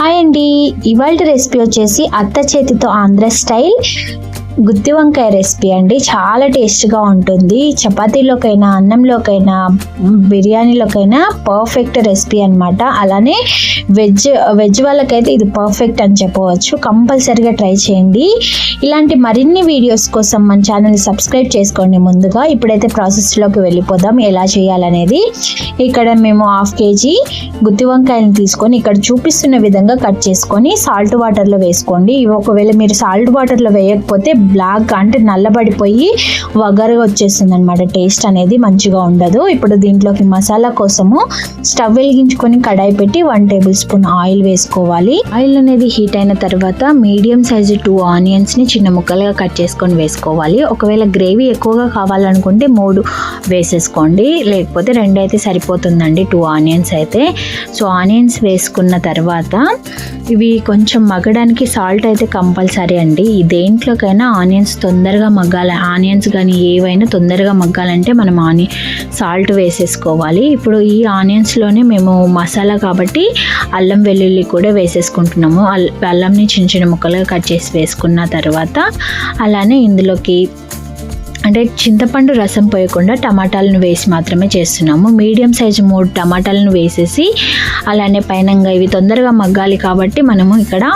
Hi అండి. ఇవాళ recipe వచ్చేసి అత్త చేతితో ఆంధ్ర స్టైల్ గుత్తి వంకాయ రెసిపీ అండి. చాలా టేస్ట్గా ఉంటుంది. చపాతీలోకైనా అన్నంలోకైనా బిర్యానీలోకైనా పర్ఫెక్ట్ రెసిపీ అన్నమాట. అలానే వెజ్ వెజ్ వాళ్ళకైతే ఇది పర్ఫెక్ట్ అని చెప్పవచ్చు. కంపల్సరిగా ట్రై చేయండి. ఇలాంటి మరిన్ని వీడియోస్ కోసం మన ఛానల్ సబ్స్క్రైబ్ చేసుకోండి ముందుగా. ఇప్పుడైతే ప్రాసెస్లోకి వెళ్ళిపోదాం. ఎలా చేయాలనేది. ఇక్కడ మేము హాఫ్ కేజీ గుత్తి వంకాయలను తీసుకొని ఇక్కడ చూపిస్తున్న విధంగా కట్ చేసుకొని సాల్ట్ వాటర్లో వేసుకోండి. ఒకవేళ మీరు సాల్ట్ వాటర్లో వేయకపోతే బ్లాక్ అంటే నల్లబడిపోయి వగరగా వచ్చేస్తుంది అనమాట టేస్ట్ అనేది మంచిగా ఉండదు. ఇప్పుడు దీంట్లోకి మసాలా కోసము స్టవ్ వెలిగించుకొని కడాయి పెట్టి వన్ టేబుల్ స్పూన్ ఆయిల్ వేసుకోవాలి. ఆయిల్ అనేది హీట్ అయిన తర్వాత మీడియం సైజు టూ ఆనియన్స్ని చిన్న ముక్కలుగా కట్ చేసుకొని వేసుకోవాలి. ఒకవేళ గ్రేవీ ఎక్కువగా కావాలనుకుంటే మూడు వేసేసుకోండి. లేకపోతే రెండు అయితే సరిపోతుందండి టూ ఆనియన్స్ అయితే. సో ఆనియన్స్ వేసుకున్న తర్వాత ఇవి కొంచెం మగ్గడానికి సాల్ట్ అయితే కంపల్సరీ అండి. దేంట్లోకైనా ఆనియన్స్ తొందరగా మగ్గాలి ఆనియన్స్ కానీ ఏవైనా తొందరగా మగ్గాలంటే మనం ఆని సాల్ట్ వేసేసుకోవాలి. ఇప్పుడు ఈ ఆనియన్స్లోనే మేము మసాలా కాబట్టి అల్లం వెల్లుల్లి కూడా వేసేసుకుంటున్నాము. అల్- అల్లంని చిన్న చిన్న ముక్కలుగా కట్ చేసి వేసుకున్న తర్వాత అలానే ఇందులోకి అంటే చింతపండు రసం పోయకుండా టమాటాలను వేసి మాత్రమే చేస్తున్నాము. మీడియం సైజు మూడు టమాటాలను వేసేసి అలానే పైనంగా ఇవి తొందరగా మగ్గాలి కాబట్టి మనము ఇక్కడ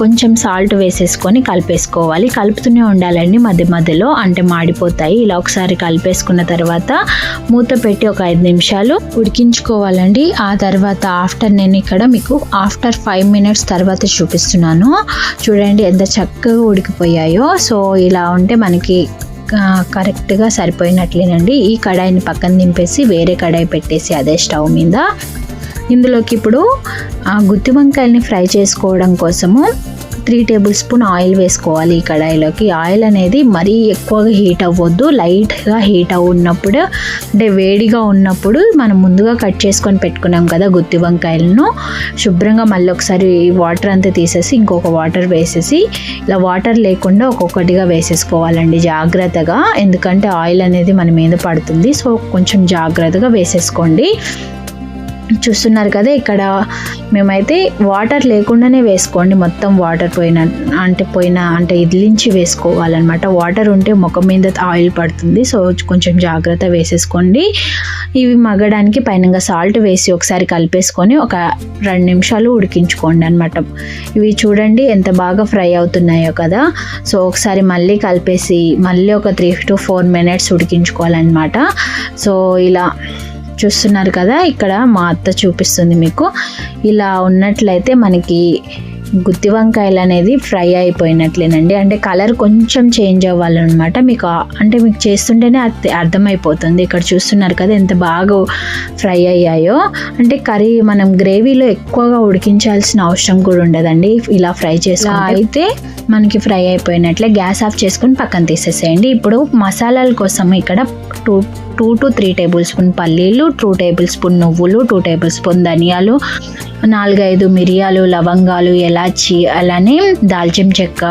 కొంచెం సాల్ట్ వేసేసుకొని కలిపేసుకోవాలి. కలుపుతూనే ఉండాలండి మధ్య మధ్యలో. అంటే మాడిపోతాయి. ఇలా ఒకసారి కలిపేసుకున్న తర్వాత మూత పెట్టి ఒక ఐదు నిమిషాలు ఉడికించుకోవాలండి. ఆ తర్వాత ఆఫ్టర్ నేను ఇక్కడ మీకు ఆఫ్టర్ ఫైవ్ మినిట్స్ తర్వాత చూపిస్తున్నాను. చూడండి ఎంత చక్కగా ఉడికిపోయాయో. సో ఇలా ఉంటే మనకి కరెక్ట్గా సరిపోయినట్లేనండి. ఈ కడాయిని పక్కన దింపేసి వేరే కడాయి పెట్టేసి అదే స్టవ్ మీద ఇందులోకి ఇప్పుడు ఆ గుత్తి వంకాయల్ని ఫ్రై చేసుకోవడం కోసము త్రీ టేబుల్ స్పూన్ ఆయిల్ వేసుకోవాలి ఈ కడాయిలోకి. ఆయిల్ అనేది మరీ ఎక్కువగా హీట్ అవ్వద్దు. లైట్గా హీట్ ఉన్నప్పుడు అంటే వేడిగా ఉన్నప్పుడు మనం ముందుగా కట్ చేసుకొని పెట్టుకున్నాం కదా గుత్తి వంకాయలను. శుభ్రంగా మళ్ళీ ఒకసారి వాటర్ అంతా తీసేసి ఇంకొక వాటర్ వేసేసి ఇలా వాటర్ లేకుండా ఒక్కొక్కటిగా వేసేసుకోవాలండి జాగ్రత్తగా. ఎందుకంటే ఆయిల్ అనేది మన మీద పడుతుంది. సో కొంచెం జాగ్రత్తగా వేసేసుకోండి. చూస్తున్నారు కదా ఇక్కడ మేమైతే వాటర్ లేకుండానే వేసుకోండి. మొత్తం వాటర్ పోయిన అంటే పోయిన అంటే ఇదిలించి వేసుకోవాలన్నమాట. వాటర్ ఉంటే ముఖం మీద ఆయిల్ పడుతుంది. సో కొంచెం జాగ్రత్త వేసేసుకోండి. ఇవి మగ్గడానికి పైన సాల్ట్ వేసి ఒకసారి కలిపేసుకొని ఒక రెండు నిమిషాలు ఉడికించుకోండి అనమాట ఇవి చూడండి ఎంత బాగా ఫ్రై అవుతున్నాయో కదా. సో ఒకసారి మళ్ళీ కలిపేసి మళ్ళీ ఒక త్రీ టు ఫోర్ మినిట్స్ ఉడికించుకోవాలన్నమాట. సో ఇలా చూస్తున్నారు కదా ఇక్కడ మా అత్త చూపిస్తుంది మీకు. ఇలా ఉన్నట్లయితే మనకి గుత్తి వంకాయలు అనేది ఫ్రై అయిపోయినట్లేనండి. అంటే కలర్ కొంచెం చేంజ్ అవ్వాలన్నమాట. మీకు అంటే మీకు చేస్తుంటేనే అర్థ అర్థమైపోతుంది. ఇక్కడ చూస్తున్నారు కదా ఎంత బాగా ఫ్రై అయ్యాయో. అంటే కర్రీ మనం గ్రేవీలో ఎక్కువగా ఉడికించాల్సిన అవసరం కూడా ఉండదండి. ఇలా ఫ్రై చేసి అయితే మనకి ఫ్రై అయిపోయినట్లే గ్యాస్ ఆఫ్ చేసుకుని పక్కన తీసేసేయండి. ఇప్పుడు మసాలాల కోసం ఇక్కడ two two to three table spoon పల్లీలు టూ టేబుల్ స్పూన్ నువ్వులు టూ టేబుల్ స్పూన్ ధనియాలు నాలుగైదు మిరియాలు లవంగాలు ఎలాచి అలానే దాల్చిన చెక్క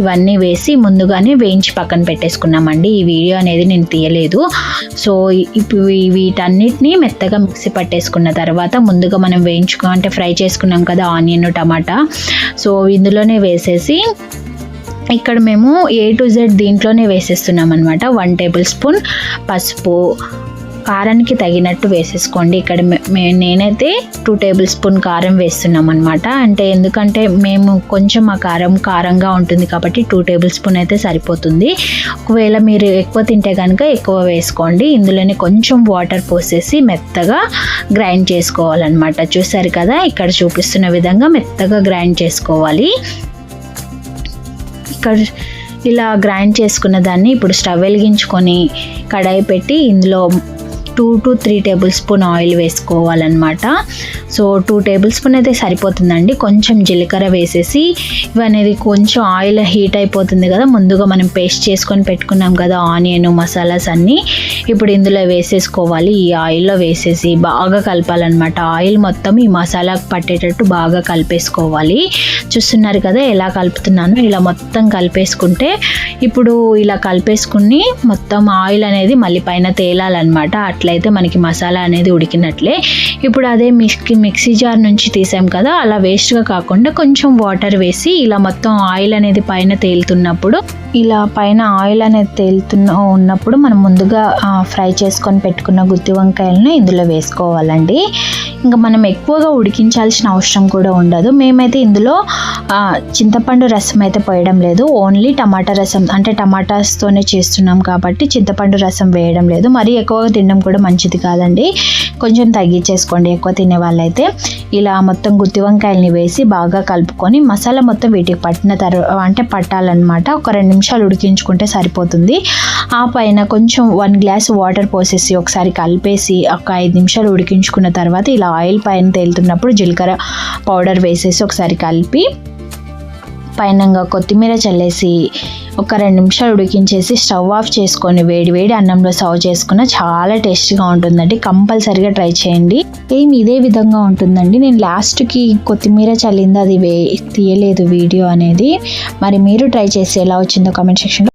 ఇవన్నీ వేసి ముందుగానే వేయించి పక్కన పెట్టేసుకున్నామండి. ఈ వీడియో అనేది నేను తీయలేదు. సో ఇప్పుడు వీటన్నిటిని మెత్తగా మిక్సీ పట్టేసుకున్న తర్వాత ముందుగా మనం వేయించుకో అంటే ఫ్రై చేసుకున్నాం కదా ఆనియన్ టమాటా. సో ఇందులోనే వేసేసి ఇక్కడ మేము ఏ టు జెడ్ దీంట్లోనే వేసేస్తున్నాం అనమాట వన్ టేబుల్ స్పూన్ పసుపు కారానికి తగినట్టు వేసేసుకోండి. ఇక్కడ మే- నేనైతే టూ టేబుల్ స్పూన్ కారం వేస్తున్నాం అనమాట అంటే ఎందుకంటే మేము కొంచెం ఆ కారం కారంగా ఉంటుంది కాబట్టి టూ టేబుల్ స్పూన్ అయితే సరిపోతుంది. ఒకవేళ మీరు ఎక్కువ తింటే కనుక ఎక్కువ వేసుకోండి. ఇందులోనే కొంచెం వాటర్ పోసేసి మెత్తగా గ్రైండ్ చేసుకోవాలన్నమాట. చూసారు కదా ఇక్కడ చూపిస్తున్న విధంగా మెత్తగా గ్రైండ్ చేసుకోవాలి. ఇక్కడ ఇలా గ్రైండ్ చేసుకున్న దాన్ని ఇప్పుడు స్టవ్ వెలిగించుకొని కడాయి పెట్టి ఇందులో two to three table spoon oil వేసుకోవాలన్నమాట. సో టూ టేబుల్ స్పూన్ అయితే సరిపోతుందండి. కొంచెం జీలకర్ర వేసేసి ఇవనేది కొంచెం ఆయిల్ హీట్ అయిపోతుంది కదా ముందుగా మనం పేస్ట్ చేసుకొని పెట్టుకున్నాం కదా ఆనియన్ మసాలాస్ అన్నీ ఇప్పుడు ఇందులో వేసేసుకోవాలి. ఈ ఆయిల్లో వేసేసి బాగా కలపాలన్నమాట. ఆయిల్ మొత్తం ఈ మసాలాకు పట్టేటట్టు బాగా కలిపేసుకోవాలి. చూస్తున్నారు కదా ఎలా కలుపుతున్నాను? ఇలా మొత్తం కలిపేసుకుంటే ఇప్పుడు ఇలా కలిపేసుకుని మొత్తం ఆయిల్ అనేది మళ్ళీ పైన తేలాలన్నమాట. అట్లయితే మనకి మసాలా అనేది ఉడికినట్లే. ఇప్పుడు అదే మిక్సీ మిక్సీ జార్ నుంచి తీసాం కదా అలా వేస్ట్గా కాకుండా కొంచెం వాటర్ వేసి ఇలా మొత్తం ఆయిల్ అనేది పైన తేలుతున్నప్పుడు ఇలా పైన ఆయిల్ అనేది తేలుతున్న ఉన్నప్పుడు మనం ముందుగా ఫ్రై చేసుకొని పెట్టుకున్న గుత్తి వంకాయలను ఇందులో వేసుకోవాలండి. ఇంకా మనం ఎక్కువగా ఉడికించాల్సిన అవసరం కూడా ఉండదు. మేమైతే ఇందులో చింతపండు రసం అయితే పోయడం లేదు. ఓన్లీ టమాటా రసం అంటే టమాటాస్తోనే చేస్తున్నాం కాబట్టి చింతపండు రసం వేయడం లేదు. మరీ ఎక్కువగా తినడం కూడా మంచిది కాదండి. కొంచెం తగ్గించేసుకోండి ఎక్కువ తినే వాళ్ళైతే. ఇలా మొత్తం గుత్తి వంకాయల్ని వేసి బాగా కలుపుకొని మసాలా మొత్తం వీటికి పట్టిన తర్వాత అంటే పట్టాలన్నమాట. ఒక రెండు నిమిషాలు ఉడికించుకుంటే సరిపోతుంది. ఆ పైన కొంచెం వన్ గ్లాస్ వాటర్ పోసేసి ఒకసారి కలిపేసి ఒక ఐదు నిమిషాలు ఉడికించుకున్న తర్వాత ఇలా ఆయిల్ పైన తేలుతున్నప్పుడు జీలకర్ర పౌడర్ వేసేసి ఒకసారి కలిపి పైనంగా కొత్తిమీర చల్లేసి ఒక రెండు నిమిషాలు ఉడికించేసి స్టవ్ ఆఫ్ చేసుకొని వేడి వేడి అన్నంలో సర్వ్ చేసుకున్న చాలా టేస్టీగా ఉంటుందండి. కంపల్సరిగా ట్రై చేయండి. ఏం ఇదే విధంగా ఉంటుందండి. నేను లాస్ట్కి కొత్తిమీర చల్లింది అది వే తీయలేదు వీడియో అనేది. మరి మీరు ట్రై చేసి ఎలా వచ్చిందో కామెంట్ సెక్షన్లో